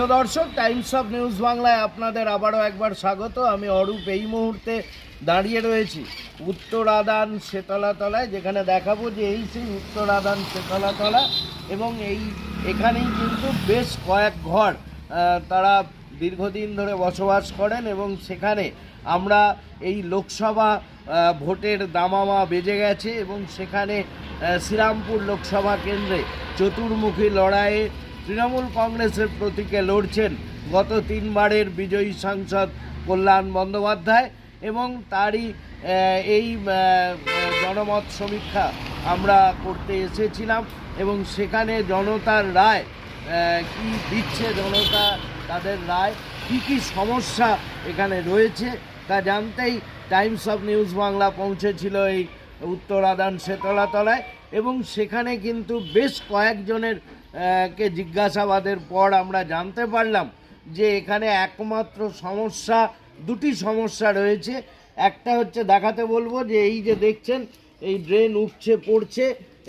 প্রিয় দর্শক Times of news বাংলায় আপনাদের আবারও একবার স্বাগত। আমি অরূপ এই মুহূর্তে দাঁড়িয়ে রয়েছি উত্তর আদান শেতলাতলায়, যেখানে দেখাবো যে এই সেই উত্তর আদান শেতলাতলা এবং এই এখানেই কিন্তু বেশ কয়েক ঘর তারা দীর্ঘদিন ধরে বসবাস করেন এবং সেখানে আমরা এই লোকসভা ভোটের দামামা বেজে গেছে এবং সেখানে শ্রীরামপুর লোকসভা কেন্দ্রে চতুর্মুখী লড়াইয়ে তৃণমূল কংগ্রেসের প্রতীকে লড়ছেন গত তিনবারের বিজয়ী সাংসদ কল্যাণ বন্দ্যোপাধ্যায় এবং তারই এই জনমত সমীক্ষা আমরা করতে এসেছিলাম এবং সেখানে জনতার রায় কি দিচ্ছে জনতা, তাদের রায়, কি কি সমস্যা এখানে রয়েছে তা জানতেই টাইমস অফ নিউজ বাংলা পৌঁছেছিল এই উত্তর আদান শেতলাতলায় এবং সেখানে কিন্তু বেশ কয়েকজনের কে জিজ্ঞাসাবাদের পর আমরা জানতে পারলাম যে এখানে একমাত্র সমস্যা, দুটি সমস্যা রয়েছে। একটা হচ্ছে দেখাতে বলব যে এই যে দেখছেন, এই ড্রেন উঠছে পড়ছে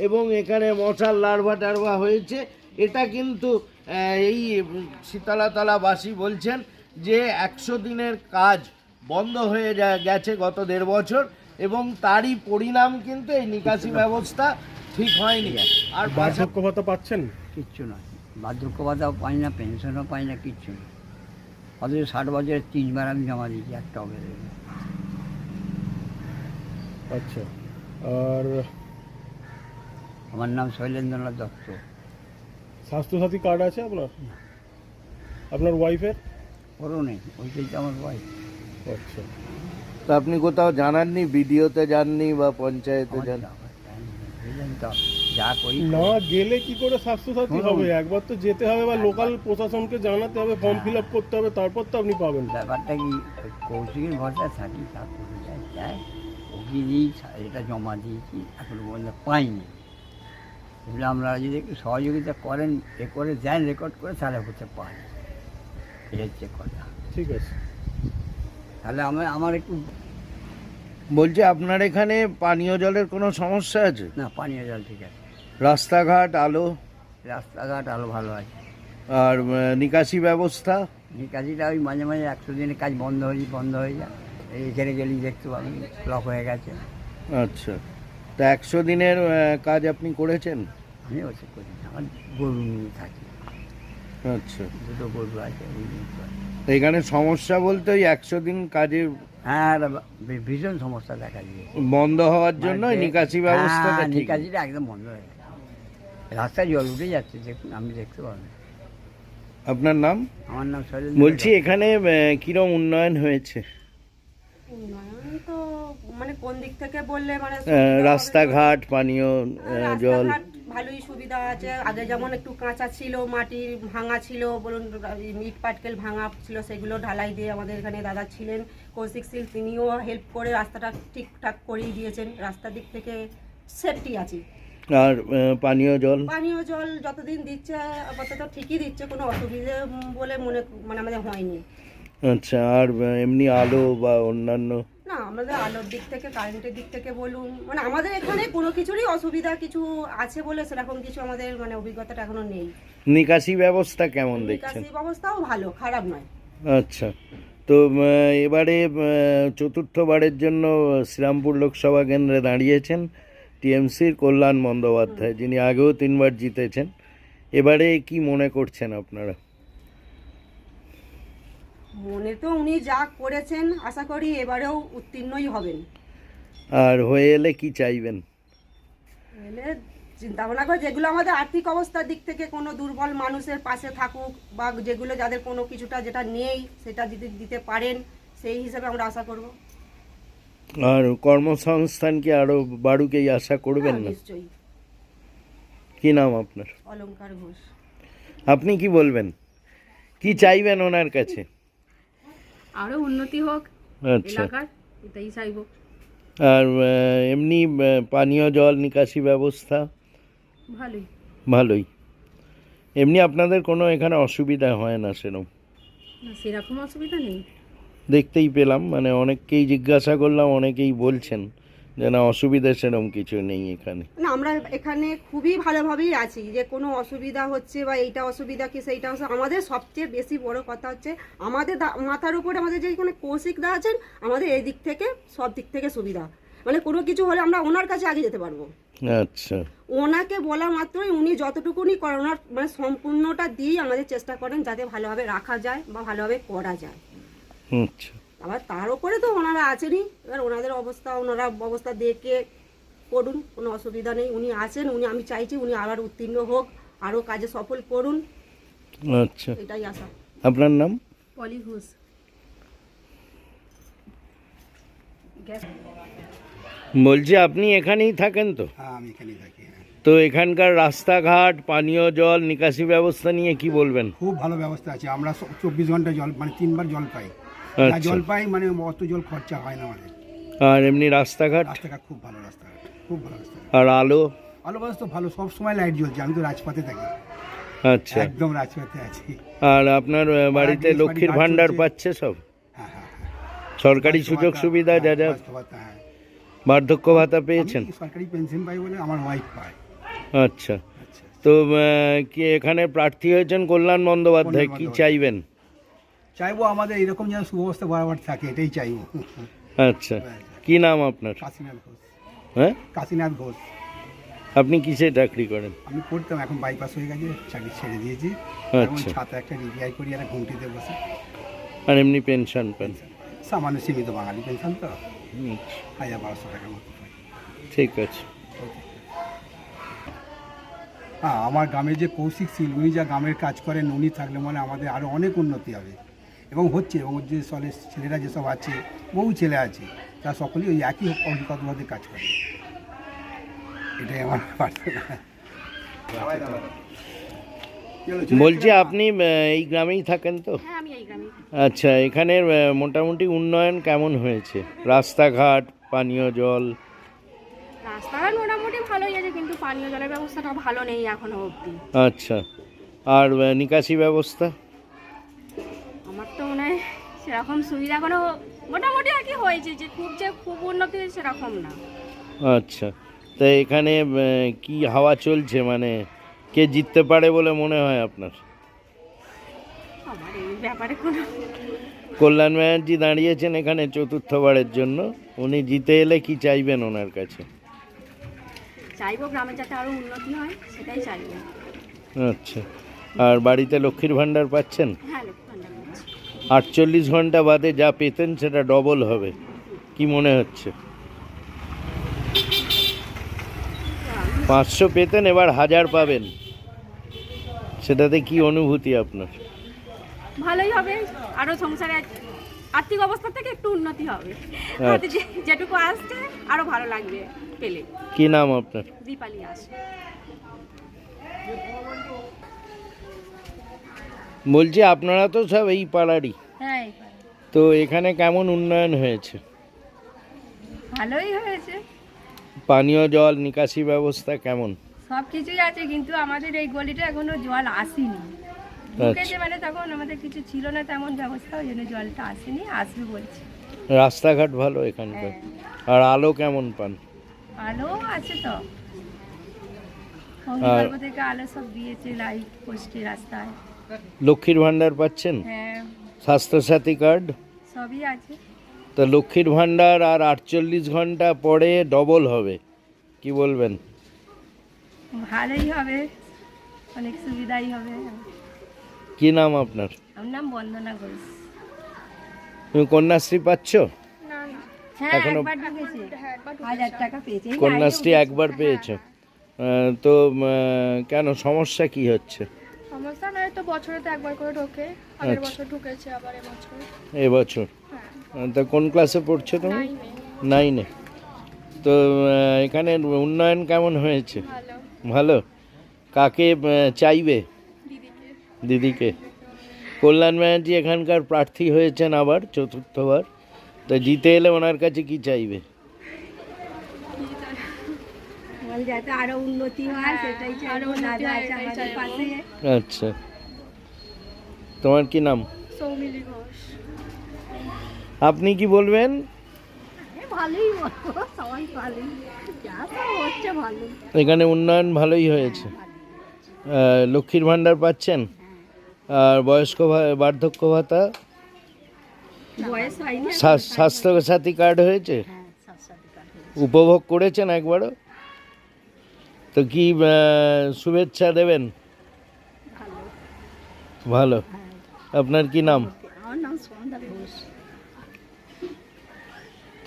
এবং এখানে মশার লার্ভা টার্ভা হয়েছে। এটা কিন্তু এই শীতলাতলাবাসী বলছেন যে একশো দিনের কাজ বন্ধ হয়ে গেছে গত দেড় বছর এবং তারই পরিণাম কিন্তু এই নিকাশি ব্যবস্থা ঠিক হয়নি। আর বার্ধক্য পাচ্ছেন? কিচ্ছু নয়। বার্ধক্য ভাতাও পাই না পেনশনও পাই না কিচ্ছু না অথচ ষাট বছরের তিনবার আমি জমা দিয়েছি একটা হবে আচ্ছা আর আমার নাম শৈলেন্দ্রনাথ দত্ত। স্বাস্থ্যসাথী কার্ড আছে আপনার? আপনার ওয়াইফের ওরও নেই ওইটাই তো আমার ওয়াইফ আচ্ছা। তা আপনি কোথাও জানাননি? ভিডিওতে যাননি বা পঞ্চায়েতে যান বুঝলেন তো যা করি না গেলে কি করে স্বাস্থ্যসাথী। হবে? একবার তো যেতে হবে বা লোকাল প্রশাসনকে জানাতে হবে ফর্ম ফিল আপ করতে হবে তারপর তো আপনি পাবেন। ব্যাপারটা কি কৌশিকের ভরসা থাকি তারপরে যায় যায় ওকে দিয়েই এটা জমা দিয়েছি এখনও পর্যন্ত পাইনি। এগুলো আমরা যদি একটু সহযোগিতা করেন এ করে দেন রেকর্ড করে তাহলে হতে পারে। এটা হচ্ছে কথা। ঠিক আছে। তাহলে আমার আমার একটু বলছি আপনার এখানে পানীয় জলের কোনো সমস্যা আছে? না পানীয় জল ঠিক আছে। রাস্তাঘাট আলো? রাস্তাঘাট আলো ভালো আছে আর নিকাশি ব্যবস্থা? নিকাশিটা ওই মাঝে মাঝে একশো দিনের কাজ বন্ধ হয়ে বন্ধ হয়ে যায়। এখানে গেলেই দেখতে পাবেন ব্লক হয়ে গেছে। আচ্ছা। তা একশো দিনের কাজ আপনি করেছেন? আমি ওসব করি আমার গরু নিয়ে থাকি। আচ্ছা। দুটো গরু আছে এখানে সমস্যা বলতে ওই একশো দিন কাজে হ্যাঁ ভীষণ সমস্যা দেখা দিয়েছে। বন্ধ হওয়ার জন্য মানে নিকাশি ব্যবস্থাটা হ্যাঁ, নিকাশিটা একদম বন্ধ হয়ে গেছে। রাস্তায় জল উঠে যাচ্ছে দেখুন আমি দেখতে পাবেন আপনার নাম? আমার নাম শৈলেন্দ্র বলছি এখানে কিরম উন্নয়ন হয়েছে? উন্নয়ন তো মানে কোন দিক থেকে বললে মানে? রাস্তাঘাট পানীয় জল। ভালোই সুবিধা আছে। আগে যেমন একটু কাঁচা ছিল মাটির ভাঙা ছিল বলুন ইট পাটকেল ভাঙা ছিল সেগুলো ঢালাই দিয়ে আমাদের এখানে দাদা ছিলেন কৌশিক সিল তিনিও হেল্প করে রাস্তাটা ঠিকঠাক করিয়ে দিয়েছেন। রাস্তার দিক থেকে সেফটি আছে আর পানীয় জল? পানীয় জল যতদিন দিচ্ছে আপাতত ঠিকই দিচ্ছে কোনো অসুবিধে বলে মনে মানে আমাদের হয়নি। আচ্ছা আর এমনি আলো বা অন্যান্য? না আমাদের আলোর দিক থেকে কারেন্টের দিক থেকে বলুন মানে আমাদের এখানে কোনো কিছুরই অসুবিধা কিছু আছে বলে সেরকম কিছু আমাদের মানে অভিজ্ঞতাটা এখনও নেই। নিকাশি ব্যবস্থা কেমন দেখছেন? নিকাশি ব্যবস্থাও ভালো খারাপ নয়। আচ্ছা তো এবারে চতুর্থবারের জন্য শ্রীরামপুর লোকসভা কেন্দ্রে দাঁড়িয়েছেন। টিএমসির কল্যাণ বন্দ্যোপাধ্যায় যিনি আগেও তিনবার জিতেছেন। এবারে কি মনে করছেন আপনারা? মনে তো উনি যা করেছেন আশা করি এবারেও উত্তীর্ণই হবেন। আর হয়ে এলে কি চাইবেন? এলে চিন্তা ভাবনা করে যেগুলো আমাদের আর্থিক অবস্থার দিক থেকে কোনো দুর্বল মানুষের পাশে থাকুক বা যেগুলো যাদের কোনো কিছুটা যেটা নেই সেটা যদি দিতে পারেন সেই হিসাবে আমরা আশা করব। আর কর্মসংস্থান কি আরও বাড়ুকেই আশা করবেন হ্যাঁ, না? নিশ্চয়ই। কি নাম আপনার? অলংকার ঘোষ। আপনি কি বলবেন? কি চাইবেন ওনার কাছে? আরও উন্নতি হোক আচ্ছা। এলাকার এটাই চাইব। আর আহ, এমনি আহ, পানীয় জল নিকাশি ব্যবস্থা? ভালোই। ভালোই। এমনি আপনাদের কোনো এখানে অসুবিধা হয় না সেরকম না সেরকম অসুবিধা নেই। দেখতেই পেলাম মানে অনেককেই জিজ্ঞাসা করলাম অনেকেই বলছেন যে না অসুবিধা সেরকম কিছু নেই এখানে। না আমরা এখানে খুবই ভালোভাবেই আছি যে কোনো অসুবিধা হচ্ছে বা এইটা অসুবিধা কি সেইটা আমাদের সবচেয়ে বেশি বড় কথা হচ্ছে আমাদের মাথার উপরে আমাদের যেখানে কৌশিকদা আছেন আমাদের এই দিক থেকে সব দিক থেকে সুবিধা। মানে কোনো কিছু হলে আমরা ওনার কাছে আগে যেতে পারব। আচ্ছা। ওনাকে বলা মাত্রই উনি যতটুকুনি করেন ওনার মানে সম্পূর্ণটা দিয়েই আমাদের চেষ্টা করেন যাতে ভালোভাবে রাখা যায় বা ভালোভাবে করা যায়। আচ্ছা। আবার তার উপরে তো ওনারা আছেনই। এবার ওনাদের অবস্থা ওনারা অবস্থা দেখে করুন কোনো অসুবিধা নেই। উনি আছেন উনি আমি চাইছি উনি আবার উত্তীর্ণ হোক আরও কাজে সফল করুন। আচ্ছা। এটাই আশা। আপনার নাম? পলি ঘোষ। বলছি আপনি এখানেই থাকেন তো? হ্যাঁ আমি এখানেই থাকি হ্যাঁ। তো এখানকার রাস্তাঘাট পানীয় জল নিকাশি ব্যবস্থা নিয়ে কি বলবেন? খুব ভালো ব্যবস্থা আছে। আমরা চব্বিশ ঘণ্টা জল মানে তিনবার জল পাই। যা আচ্ছা। জল পাই মানে অত জল খরচা হয় না আমাদের। আর এমনি রাস্তাঘাট? রাস্তাঘাট খুব ভালো রাস্তাঘাট খুব ভালো রাস্তাঘাট। আর আলো? আলো বাস তো ভালো সব সময় লাইট জ্বলছে আমি তো রাজপথে থাকি। আচ্ছা। একদম রাজপথে আছি। আর আপনার আহ, বাড়িতে জিনিস লক্ষ্মীর চলছে। পাচ্ছে সব? হ্যাঁ হ্যাঁ হ্যাঁ। সরকারি সুযোগ সুবিধা যা যা। হ্যাঁ, বার্ধক্য ভাতা, হ্যাঁ। বার্ধক্য ভাতা পেয়েছেন? আমি সরকারি পেনশন পাই বলে আমার ওয়াইফ পায়। আচ্ছা। আচ্ছা। তো আহ, কি এখানে প্রার্থী হয়েছেন কল্যাণ বন্দ্যোপাধ্যায়? কি চাইবেন? চাইব আমাদের এরকম যেন সুব্যবস্থা বরাবর থাকে এটাই চাইব। আচ্ছা। কি নাম আপনার? কাশীনাথ ঘোষ। হ্যাঁ? কাশীনাথ ঘোষ। আপনি কিসে চাকরি করেন? আমি করতাম এখন বাইপাস হয়ে গেছে চাকরি ছেড়ে দিয়েছি। আচ্ছা। ছাতা একটা রিপিআই করি আর ঘুমটিতে বসে। আর এমনি পেনশন পান? সামান্য সীমিত বাঙালি পেনশন তো। হুম, হাজার বারোশো টাকার মতো ঠিক আছে। হ্যাঁ আমার গ্রামে যে কৌশিক শীল উনি যা গ্রামের কাজ করেন উনি থাকলে মানে আমাদের আরও অনেক উন্নতি হবে। এবং হচ্ছে এবং যে সলে ছেলেরা যেসব আছে বহু ছেলে আছে তারা সকলেই ওই একই অভিজ্ঞতাতে কাজ করে। এটাই আমার বলছি আপনি এই গ্রামেই থাকেন তো? হ্যাঁ আমি এই গ্রামে আচ্ছা এখানের আহ, মোটামুটি উন্নয়ন কেমন হয়েছে? রাস্তাঘাট পানীয় জল? রাস্তাঘাট মোটামুটি ভালোই আছে কিন্তু পানীয় জলের ব্যবস্থাটা ভালো নেই এখনও অবধি। আচ্ছা আর নিকাশি ব্যবস্থা? মনে সেরকম সুবিধা এখনও মোটামুটি আর কি হয়েছে যে খুব যে খুব উন্নতি সেরকম না। আচ্ছা। তা এখানে কি হাওয়া চলছে? মানে কে জিততে পারে বলে মনে হয় আপনার? আমার এই ব্যাপারে কোনো কল্যাণ ব্যানার্জি দাঁড়িয়েছেন এখানে চতুর্থবারের জন্য। উনি জিতে এলে কি চাইবেন ওনার কাছে? চাইব গ্রামে যাতে আরও উন্নতি হয় সেটাই চাইব। আচ্ছা। আর বাড়িতে লক্ষ্মীর ভাণ্ডার পাচ্ছেন? হ্যাঁ। আটচল্লিশ ঘণ্টা বাদে যা পেতেন সেটা ডবল হবে। কি মনে হচ্ছে? পাঁচশো পেতেন এবার হাজার পাবেন। সেটাতে কি অনুভূতি আপনার? ভালোই হবে। আরও সংসারে আর্থিক অবস্থা থেকে একটু উন্নতি হবে। আচ্ছা। যেটুকু আসছে আরও ভালো লাগবে পেলে। কি নাম আপনার? দীপালি আসে বলছি আপনারা তো সব এই পাড়ারই। হ্যাঁ তো এখানে কেমন উন্নয়ন হয়েছে? ভালোই হয়েছে। পানীয় জল নিকাশি ব্যবস্থা কেমন? সব কিছুই আছে কিন্তু আমাদের এই গলিটা এখনও জল আসেনি। ঢুকেছে মানে তখন আমাদের কিছু ছিল না তেমন ব্যবস্থা ওই জন্য জলটা আসেনি আসবে বলছে। রাস্তাঘাট ভালো এখানকার? আর আলো কেমন পান? আলো আছে তো। থেকে আলো সব দিয়েছে লাইট পোস্টে রাস্তায়। লক্ষ্মীর ভাণ্ডার পাচ্ছেন? হ্যাঁ। স্বাস্থ্যসাথী কার্ড? সবই আছে। তো লক্ষ্মীর ভাণ্ডার আর আটচল্লিশ ঘণ্টা পরে ডবল হবে কি বলবেন? ভালোই হবে অনেক সুবিধাই হবে। কি নাম আপনার? আমার নাম বন্দনা ঘোষ। তুমি কন্যাশ্রী পাচ্ছ? হ্যাঁ এখনো- একবার ঢুকেছে হাজার টাকা পেয়েছে। এই কন্যাশ্রী একবার। পেয়েছ। তো কেন সমস্যা কি হচ্ছে? সমস্যা নয় তো বছরে তো একবার করে ঢোকে। আগের আচ্ছা। বছর ঢুকেছে আবার এবছর। এবছর? হ্যাঁ। তা কোন ক্লাসে পড়ছো তুমি? নাইনে তো এখানে উন্নয়ন কেমন হয়েছে? ভালো। কাকে চাইবে? দিদিকে। দিদিকে। কল্যাণ ব্যানার্জি এখানকার প্রার্থী হয়েছেন আবার চতুর্থবার। তো জিতে এলে ওনার কাছে কি চাইবে বল যাতে আরও উন্নতি হয় সেটাই চাইব। আরও উন্নতি দাদা হয়, আছে আমাদের পাশে। আচ্ছা। তোমার কি নাম? সৌমিলি ঘোষ। আপনি কি বলবেন? ভালোই বলব সবাই ভালোই। হচ্ছে ভালো। এখানে উন্নয়ন ভালোই হয়েছে। লক্ষ্মীর ভাণ্ডার পাচ্ছেন? আর বয়স্ক ভা- বার্ধক্য ভাতা? স্বাস্থ্য সাথী কার্ড হয়েছে? হ্যাঁ উপভোগ করেছেন একবারও? তো কি শুভেচ্ছা দেবেন? ভালো। ভালো আপনার কি নাম?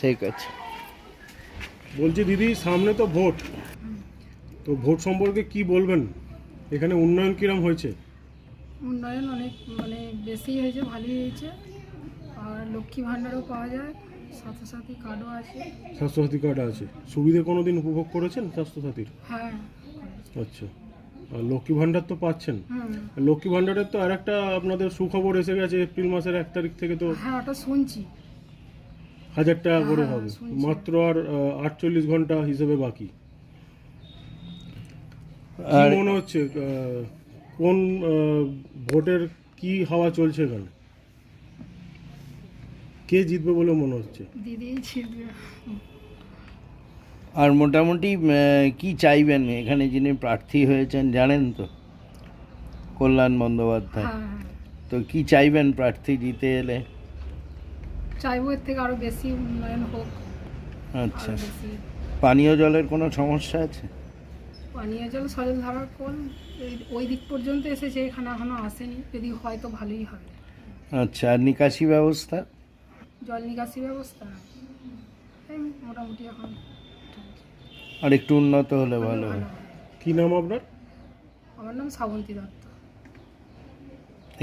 ঠিক আছে। বলছি দিদি সামনে তো ভোট। তো ভোট সম্পর্কে কি বলবেন? এখানে উন্নয়ন কিরম হয়েছে? উন্নয়ন অনেক মানে বেশি হয়েছে ভালোই হয়েছে। আর লক্ষ্মী ভাণ্ডারও পাওয়া যায়। কার্ডও আছে। স্বাস্থ্যসাথী কার্ড আছে। সুবিধে কোনো দিন উপভোগ করেছেন স্বাস্থ্যসাথীর? হ্যাঁ। আচ্ছা। আর লক্ষ্মী ভাণ্ডার তো পাচ্ছেন। লক্ষ্মী ভাণ্ডারের তো আরেকটা আপনাদের সুখবর এসে গেছে এপ্রিল মাসের এক তারিখ থেকে তো হ্যাঁ ওটা শুনছি। হাজার টাকা করে হ্যাঁ, হবে মাত্র আর আটচল্লিশ ঘণ্টা হিসেবে বাকি। মনে হচ্ছে কোন ভোটের কি হাওয়া চলছে এখানে? কে জিতবে বলে মনে হচ্ছে? দিদি আর মোটামুটি কি চাইবেন এখানে যিনি প্রার্থী হয়েছেন জানেন তো? কল্যাণ বন্দ্যোপাধ্যায়। হ্যাঁ হ্যাঁ। তো কি চাইবেন প্রার্থী জিতে এলে? চাইব এর থেকে আরও বেশি উন্নয়ন হোক। আচ্ছা। পানীয় জলের কোনো সমস্যা আছে? পানীয় জল সজল ধারার কোন? ওই দিক পর্যন্ত এসেছে এখানে এখনও আসেনি। যদি হয় তো ভালোই হবে আচ্ছা আর নিকাশি ব্যবস্থা? জল নিকাশি ব্যবস্থা মোটামুটি এখন আর একটু উন্নত হলে ভালো হয়। কি নাম আপনার? আমার নাম শ্রাবন্তী দত্ত।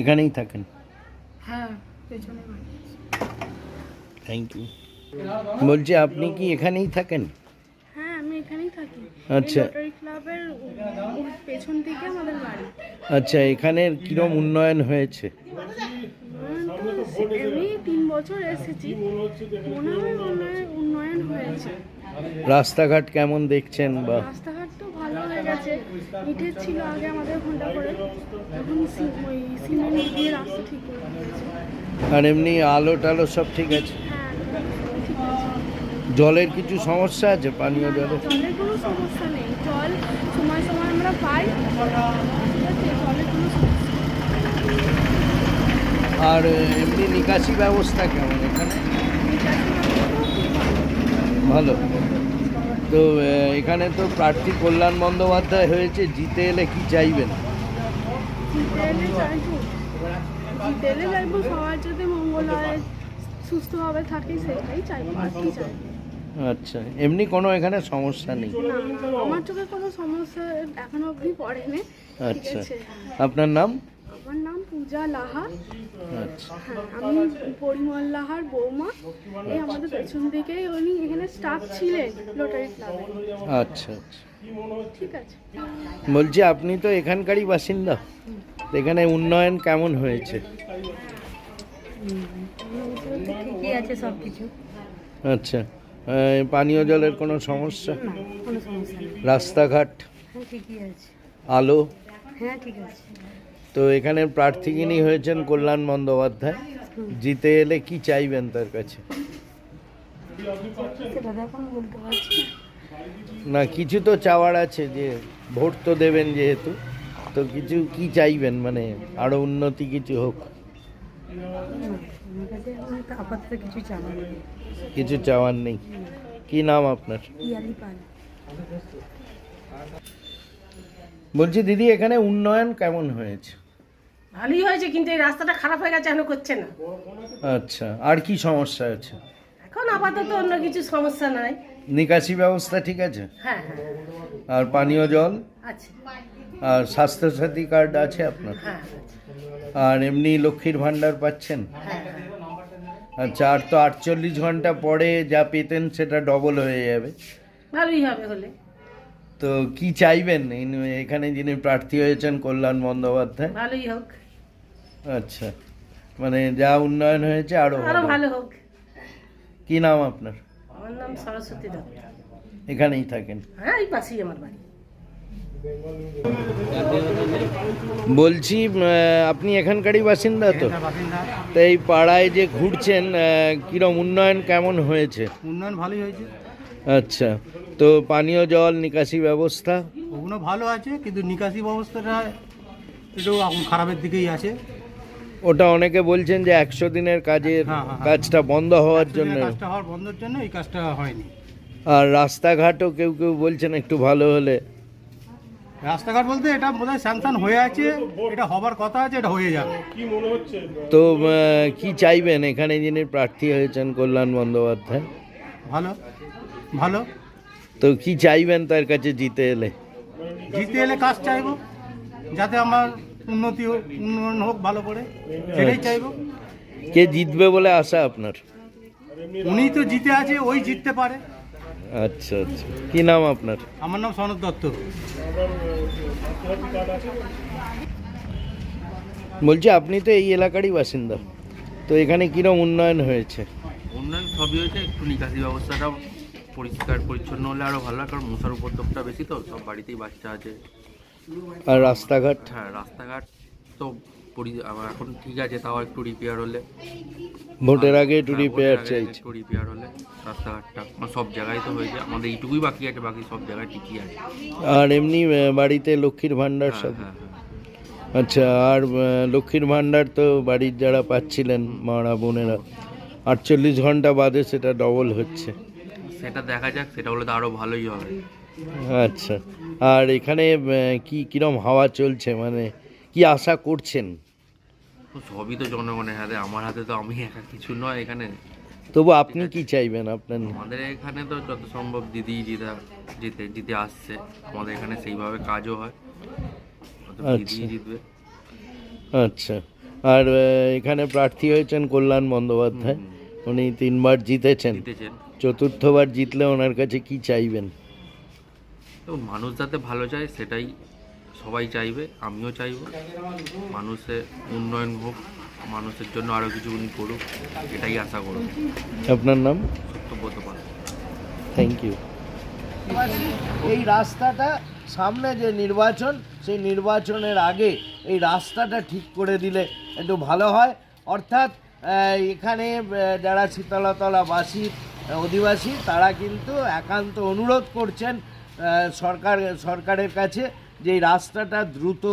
এখানেই থাকেন? হ্যাঁ পেছনে বাড়ি। থ্যাংক ইউ বলছি আপনি কি এখানেই থাকেন? হ্যাঁ আমি এখানেই থাকি। আচ্ছা। রোটারি ক্লাবের পেছন দিকে আমাদের বাড়ি। আচ্ছা এখানের কিরম উন্নয়ন হয়েছে? এমনি তিন বছর এসেছি। মনে হয় উন্নয়ন উন্নয়ন হয়েছে। রাস্তাঘাট কেমন দেখছেন বা? রাস্তাঘাট তো ভালো হয়ে গেছে। ইটের ছিল আগে আমাদের ঘণ্টা করে এখন সিমেন্ট দিয়ে রাস্তা ঠিক করে আর এমনি আলো টালো সব ঠিক আছে? হ্যাঁ জলের কিছু সমস্যা আছে? পানীয় জলের? জলের কোনো সমস্যা নেই। জল সময় সময় আমরা পাই। জলের কোনো। আর এমনি নিকাশি ব্যবস্থা কেমন এখানে? ভালো। তো এখানে তো প্রার্থী কল্যাণ বন্দ্যোপাধ্যায় হয়েছে জিতে এলে কি চাইবেন? সুস্থভাবে থাকি সেটাই চাইব আর কি চাইব। আচ্ছা এমনি কোনো এখানে সমস্যা নেই? আমার চোখে কোনো সমস্যা এখনও অবধি পড়েনি। আচ্ছা। আপনার নাম? আমার নাম পূজা লাহা। আচ্ছা। হ্যাঁ আমি পরিমল লাহার বৌমা। এই আমাদের পেছন দিকেই উনি এখানে স্টাফ ছিলেন লোটারি ক্লাবে আচ্ছা আচ্ছা। ঠিক আছে। বলছি আপনি তো এখানকারই বাসিন্দা। এখানে উন্নয়ন কেমন হয়েছে? ঠিকই আছে সব কিছু আচ্ছা পানীয় জলের কোনো সমস্যা? কোনো সমস্যা নেই। রাস্তাঘাট? হ্যাঁ ঠিকই আছে। আলো? হ্যাঁ ঠিক আছে। তো এখানে প্রার্থী যিনি হয়েছেন কল্যাণ বন্দ্যোপাধ্যায়, জিতে এলে কি চাইবেন তার কাছে? না, কিছু তো চাওয়ার আছে যে ভোট তো দেবেন যেহেতু, তো কিছু কি চাইবেন? মানে আরও উন্নতি কিছু হোক। কিছু চাওয়ার নেই। কি নাম আপনার? বলছি, দিদি, এখানে উন্নয়ন কেমন হয়েছে? ভালোই হয়েছে কিন্তু এই রাস্তাটা খারাপ হয়ে গেছে এখনও করছে না। আচ্ছা আর কি সমস্যা আছে? এখন আপাতত অন্য কিছু সমস্যা নাই। নিকাশি ব্যবস্থা ঠিক আছে? হ্যাঁ হ্যাঁ। আর পানীয় জল? আছে। আর স্বাস্থ্যসাথী কার্ড আছে আপনার? হ্যাঁ আর এমনি লক্ষ্মীর ভাণ্ডার পাচ্ছেন? হ্যাঁ আচ্ছা আর তো আটচল্লিশ ঘণ্টা পরে যা পেতেন সেটা ডবল হয়ে যাবে। ভালোই হবে হলে। তো কি চাইবেন? এখানে যিনি প্রার্থী হয়েছেন কল্যাণ বন্দ্যোপাধ্যায়। ভালোই হোক। আচ্ছা। মানে যা উন্নয়ন হয়েছে আরও আরও ভালো। হোক। কি নাম আপনার? আমার নাম সরস্বতী দত্ত। এখানেই থাকেন? হ্যাঁ এই পাশেই আমার বাড়ি। বলছি আপনি এখানকারই বাসিন্দা তো? তো এই পাড়ায় যে ঘুরছেন কিরম উন্নয়ন কেমন হয়েছে? উন্নয়ন ভালোই হয়েছে। আচ্ছা। তো পানীয় জল নিকাশি ব্যবস্থা? ওগুলো ভালো আছে কিন্তু নিকাশি ব্যবস্থাটা একটু এখন খারাপের দিকেই আছে। ওটা অনেকে বলছেন যে একশো দিনের কাজের হ্যাঁ, হ্যাঁ, হ্যাঁ। কাজটা বন্ধ হওয়ার জন্য। কাজটা হওয়ার বন্ধের জন্য এই কাজটা হয়নি। আর রাস্তাঘাটও কেউ কেউ বলছেন একটু ভালো হলে। রাস্তাঘাট বলতে এটা বোধহয় স্যাংশন হয়ে আছে এটা হবার কথা আছে এটা হয়ে যাবে। কি মনে হচ্ছে? তো কি চাইবেন? এখানে যিনি প্রার্থী হয়েছেন কল্যাণ বন্দ্যোপাধ্যায়। ভালো ভালো। তো কি চাইবেন তার কাছে জিতে এলে? জিতে এলে কাজ চাইব যাতে আমার উন্নতি হোক উন্নয়ন হোক ভালো করে। সেটাই চাইব। কে জিতবে বলে আশা আপনার? উনি তো জিতে আছে ওই জিততে পারে। আচ্ছা আচ্ছা। কি নাম আপনার? আমার নাম সনদ দত্ত। বলছি আপনি তো এই এলাকারই বাসিন্দা। তো এখানে কিরম উন্নয়ন হয়েছে? উন্নয়ন সবই হয়েছে একটু নিকাশি ব্যবস্থাটা পরিষ্কার পরিচ্ছন্ন হলে আরও ভালো হয় কারণ মশার উপদ্রবটা বেশি তো সব বাড়িতেই বাচ্চা আছে। আর রাস্তাঘাট? হ্যাঁ রাস্তাঘাট তো পরি- এখন ঠিক আছে তাও একটু রিপেয়ার হলে। ভোটের আগে একটু রিপেয়ার চাইছে একটু রিপেয়ার হলে রাস্তাঘাটটা সব জায়গায় তো হয়েছে আমাদের এইটুকুই বাকি আছে বাকি সব জায়গায় ঠিকই আছে। আর এমনি বাড়িতে লক্ষ্মীর ভাণ্ডার হ্যাঁ সব? হ্যাঁ হ্যাঁ। আচ্ছা আর লক্ষ্মীর ভাণ্ডার তো বাড়ির যারা পাচ্ছিলেন মারা বোনেরা আটচল্লিশ ঘণ্টা বাদে সেটা ডবল হচ্ছে। সেটা দেখা যাক সেটা হলে তো আরও ভালোই হবে। আচ্ছা। আর এখানে কি কিরম হাওয়া চলছে? মানে কি আশা করছেন? সবই তো জনগণের হাতে আমার হাতে তো আমি একা কিছু নয় এখানে। তবু আপনি কি চাইবেন আপনার? আমাদের এখানে তো যত সম্ভব দিদি দিদা জিতে জিতে আসছে। আমাদের এখানে সেইভাবে কাজও হয়। আচ্ছা। দিদি জিতবে। আচ্ছা। আর এখানে প্রার্থী হয়েছেন কল্যাণ বন্দ্যোপাধ্যায়। উনি তিনবার জিতেছেন। জিতেছেন। চতুর্থবার জিতলে ওনার কাছে কি চাইবেন? তো মানুষ যাতে ভালো চায় সেটাই সবাই চাইবে আমিও চাইব। মানুষের উন্নয়ন হোক মানুষের জন্য আরও কিছু উনি করুক এটাই আশা করব। আপনার নাম? সত্যব্রত পাল। থ্যাংক ইউ এই রাস্তাটা সামনে যে নির্বাচন সেই নির্বাচনের আগে এই রাস্তাটা ঠিক করে দিলে একটু ভালো হয়। অর্থাৎ এখানে যারা শীতলতলাবাসী অধিবাসী তারা কিন্তু একান্ত অনুরোধ করছেন সরকার, সরকারের কাছে যে রাস্তাটা দ্রুত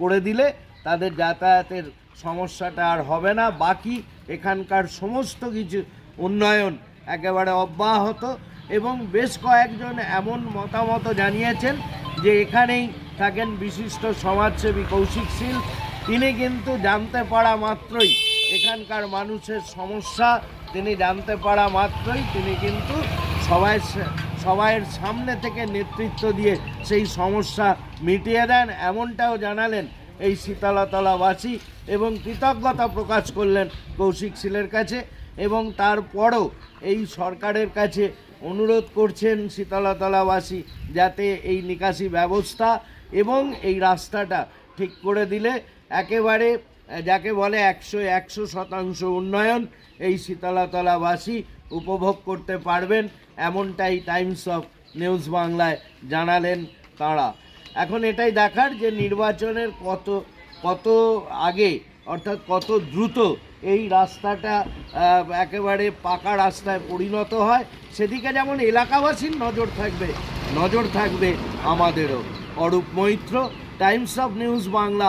করে দিলে তাদের যাতায়াতের সমস্যাটা আর হবে না। বাকি এখানকার সমস্ত কিছু উন্নয়ন একেবারে অব্যাহত এবং বেশ কয়েকজন এমন মতামত জানিয়েছেন যে এখানেই থাকেন বিশিষ্ট সমাজসেবী কৌশিক শীল তিনি কিন্তু জানতে পারা মাত্রই এখানকার মানুষের সমস্যা। তিনি জানতে পারা মাত্রই তিনি কিন্তু সবাই সবাইয়ের সামনে থেকে নেতৃত্ব দিয়ে সেই সমস্যা মিটিয়ে দেন, এমনটাও জানালেন এই শীতলাতলাবাসী এবং কৃতজ্ঞতা প্রকাশ করলেন কৌশিক শীলের কাছে এবং তারপরও এই সরকারের কাছে অনুরোধ করছেন শীতলাতলাবাসী যাতে এই নিকাশি ব্যবস্থা এবং এই রাস্তাটা ঠিক করে দিলে একেবারে, যাকে বলে একশো একশো শতাংশ উন্নয়ন, এই শীতলাতলাবাসী উপভোগ করতে পারবেন। এমনটাই টাইমস অফ নিউজ বাংলায় জানালেন তাঁরা। এখন এটাই দেখার যে নির্বাচনের কত কত আগে, অর্থাৎ কত দ্রুত এই রাস্তাটা একেবারে পাকা রাস্তায় পরিণত হয়। সেদিকে যেমন এলাকাবাসীর নজর থাকবে নজর থাকবে আমাদেরও। Arup Moitra Times of News Bangla.